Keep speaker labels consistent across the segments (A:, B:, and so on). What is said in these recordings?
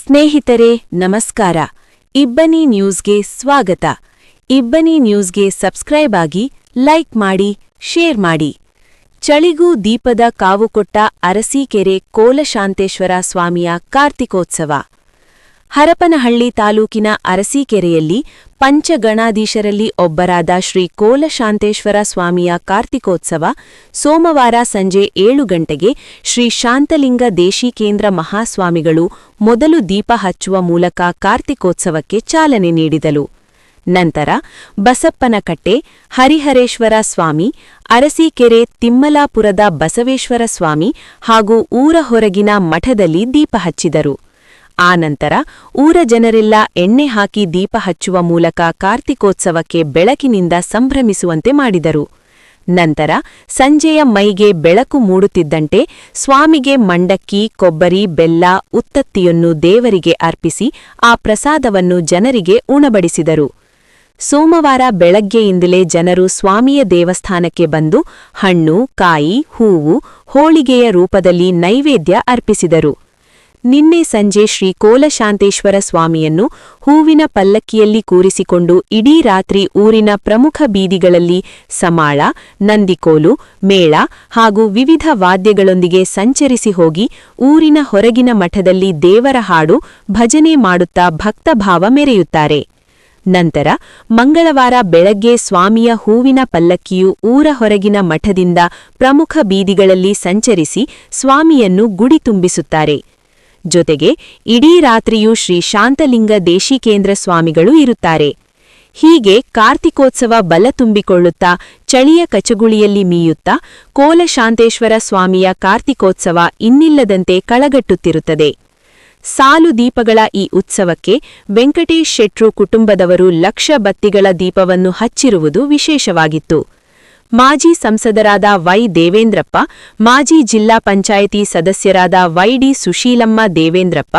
A: ಸ್ನೇಹಿತರೆ, ನಮಸ್ಕಾರ. ಇಬ್ಬನಿ ನ್ಯೂಸ್ಗೆ ಸ್ವಾಗತ. ಇಬ್ಬನಿ ನ್ಯೂಸ್ಗೆ ಸಬ್ಸ್ಕ್ರೈಬ್ ಆಗಿ ಲೈಕ್ ಮಾಡಿ, ಶೇರ್ ಮಾಡಿ. ಚಳಿಗೂ ದೀಪದ ಕಾವುಕೊಟ್ಟ ಅರಸೀಕೆರೆ ಕೋಲಶಾಂತೇಶ್ವರ ಸ್ವಾಮಿಯ ಕಾರ್ತಿಕೋತ್ಸವ. ಹರಪನಹಳ್ಳಿ ತಾಲೂಕಿನ ಅರಸೀಕೆರೆಯಲ್ಲಿ ಪಂಚಗಣಾಧೀಶರಲ್ಲಿ ಒಬ್ಬರಾದ ಶ್ರೀ ಕೋಲಶಾಂತೇಶ್ವರ ಸ್ವಾಮಿಯ ಕಾರ್ತಿಕೋತ್ಸವ ಸೋಮವಾರ ಸಂಜೆ ಏಳು ಗಂಟೆಗೆ ಶ್ರೀ ಶಾಂತಲಿಂಗ ದೇಶಿಕೇಂದ್ರ ಮಹಾಸ್ವಾಮಿಗಳು ಮೊದಲು ದೀಪ ಹಚ್ಚುವ ಮೂಲಕ ಕಾರ್ತಿಕೋತ್ಸವಕ್ಕೆ ಚಾಲನೆ ನೀಡಿದರು. ನಂತರ ಬಸಪ್ಪನಕಟ್ಟೆ, ಹರಿಹರೇಶ್ವರ ಸ್ವಾಮಿ, ಅರಸೀಕೆರೆ ತಿಮ್ಮಲಾಪುರದ ಬಸವೇಶ್ವರ ಸ್ವಾಮಿ ಹಾಗೂ ಊರ ಹೊರಗಿನ ಮಠದಲ್ಲಿ ದೀಪ ಹಚ್ಚಿದರು. ಆನಂತರ ಊರ ಜನರೆಲ್ಲ ಎಣ್ಣೆ ಹಾಕಿ ದೀಪ ಹಚ್ಚುವ ಮೂಲಕ ಕಾರ್ತಿಕೋತ್ಸವಕ್ಕೆ ಬೆಳಕಿನಿಂದ ಸಂಭ್ರಮಿಸುವಂತೆ ಮಾಡಿದರು. ನಂತರ ಸಂಜೆಯ ಮೈಗೆ ಬೆಳಕು ಮೂಡುತ್ತಿದ್ದಂತೆ ಸ್ವಾಮಿಗೆ ಮಂಡಕ್ಕಿ, ಕೊಬ್ಬರಿ, ಬೆಲ್ಲ, ಉತ್ತತ್ತಿಯನ್ನು ದೇವರಿಗೆ ಅರ್ಪಿಸಿ ಆ ಪ್ರಸಾದವನ್ನು ಜನರಿಗೆ ಉಣಬಡಿಸಿದರು. ಸೋಮವಾರ ಬೆಳಗ್ಗೆಯಿಂದಲೇ ಜನರು ಸ್ವಾಮಿಯ ದೇವಸ್ಥಾನಕ್ಕೆ ಬಂದು ಹಣ್ಣು, ಕಾಯಿ, ಹೂವು, ಹೋಳಿಗೆಯ ರೂಪದಲ್ಲಿ ನೈವೇದ್ಯ ಅರ್ಪಿಸಿದರು. ನಿನ್ನೆ ಸಂಜೆ ಶ್ರೀ ಕೋಲಶಾಂತೇಶ್ವರ ಸ್ವಾಮಿಯನ್ನು ಹೂವಿನ ಪಲ್ಲಕ್ಕಿಯಲ್ಲಿ ಕೂರಿಸಿಕೊಂಡು ಇಡೀ ರಾತ್ರಿ ಊರಿನ ಪ್ರಮುಖ ಬೀದಿಗಳಲ್ಲಿ ಸಮಾಳ, ನಂದಿಕೋಲು, ಮೇಳ ಹಾಗೂ ವಿವಿಧ ವಾದ್ಯಗಳೊಂದಿಗೆ ಸಂಚರಿಸಿ ಹೋಗಿ ಊರಿನ ಹೊರಗಿನ ಮಠದಲ್ಲಿ ದೇವರ ಹಾಡು ಭಜನೆ ಮಾಡುತ್ತಾ ಭಕ್ತಭಾವ ಮೆರೆಯುತ್ತಾರೆ. ನಂತರ ಮಂಗಳವಾರ ಬೆಳಗ್ಗೆ ಸ್ವಾಮಿಯ ಹೂವಿನ ಪಲ್ಲಕ್ಕಿಯು ಊರ ಹೊರಗಿನ ಮಠದಿಂದ ಪ್ರಮುಖ ಬೀದಿಗಳಲ್ಲಿ ಸಂಚರಿಸಿ ಸ್ವಾಮಿಯನ್ನು ಗುಡಿ ತುಂಬಿಸುತ್ತಾರೆ. ಜೊತೆಗೆ ಇಡೀ ರಾತ್ರಿಯೂ ಶ್ರೀ ಶಾಂತಲಿಂಗ ದೇಶಿಕೇಂದ್ರ ಸ್ವಾಮಿಗಳು ಇರುತ್ತಾರೆ. ಹೀಗೆ ಕಾರ್ತಿಕೋತ್ಸವ ಬಲ ತುಂಬಿಕೊಳ್ಳುತ್ತಾ ಚಳಿಯ ಕಚಗುಳಿಯಲ್ಲಿ ಮೀಯುತ್ತಾ ಕೋಲಶಾಂತೇಶ್ವರ ಸ್ವಾಮಿಯ ಕಾರ್ತಿಕೋತ್ಸವ ಇನ್ನಿಲ್ಲದಂತೆ ಕಳಗಟ್ಟುತ್ತಿರುತ್ತದೆ. ಸಾಲು ದೀಪಗಳ ಈ ಉತ್ಸವಕ್ಕೆ ವೆಂಕಟೇಶ್ ಶೆಟ್ರು ಕುಟುಂಬದವರು ಲಕ್ಷ ಬತ್ತಿಗಳ ದೀಪವನ್ನು ಹಚ್ಚಿರುವುದು ವಿಶೇಷವಾಗಿತ್ತು. ಮಾಜಿ ಸಂಸದರಾದ ವೈ ದೇವೇಂದ್ರಪ್ಪ, ಮಾಜಿ ಜಿಲ್ಲಾ ಪಂಚಾಯಿತಿ ಸದಸ್ಯರಾದ ವೈಡಿ ಸುಶೀಲಮ್ಮ ದೇವೇಂದ್ರಪ್ಪ,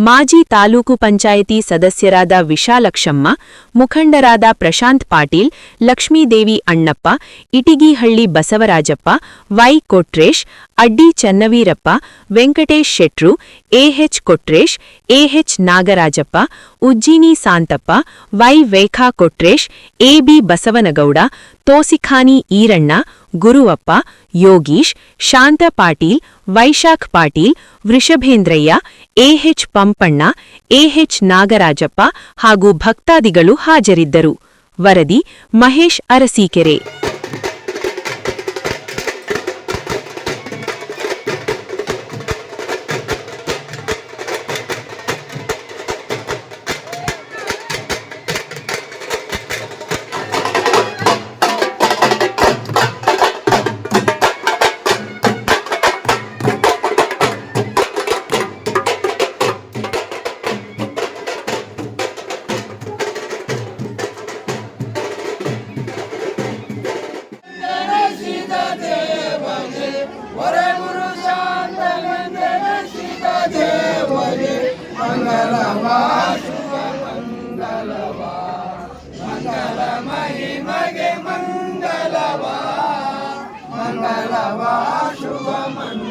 A: ಮಾಜಿ ತಾಲೂಕು ಪಂಚಾಯಿತಿ ಸದಸ್ಯರಾದ ವಿಶಾಲಕ್ಷಮ್ಮ, ಮುಖಂಡರಾದ Prashanth Patil, Lakshmidevi Annappa, Itigihalli Basavarajappa, Y Kotresh Addi Channaveerappa, Venkatesh Shetru A H Kotresh A H Nagarajappa, Ujjini Santhappa, Y. ವೇಖಾ Kotresh, AB Basavanagouda, ತೋಸಿಖಾನಿ Iranna, Guruvappa, Yogish, Shantha Patil, Vaishakh Patil, Vrishabhendrayya A H Pampanna A H Nagarajappa ಹಾಗೂ ಭಕ್ತಾದಿಗಳು ಹಾಜರಿದ್ದರು. ವರದಿ ಮಹೇಶ್ ಅರಸೀಕೆರೆ. மங்களவா சுப மங்களவா மங்கள மகிமகே மங்களவா மங்களவா சுப மங்கள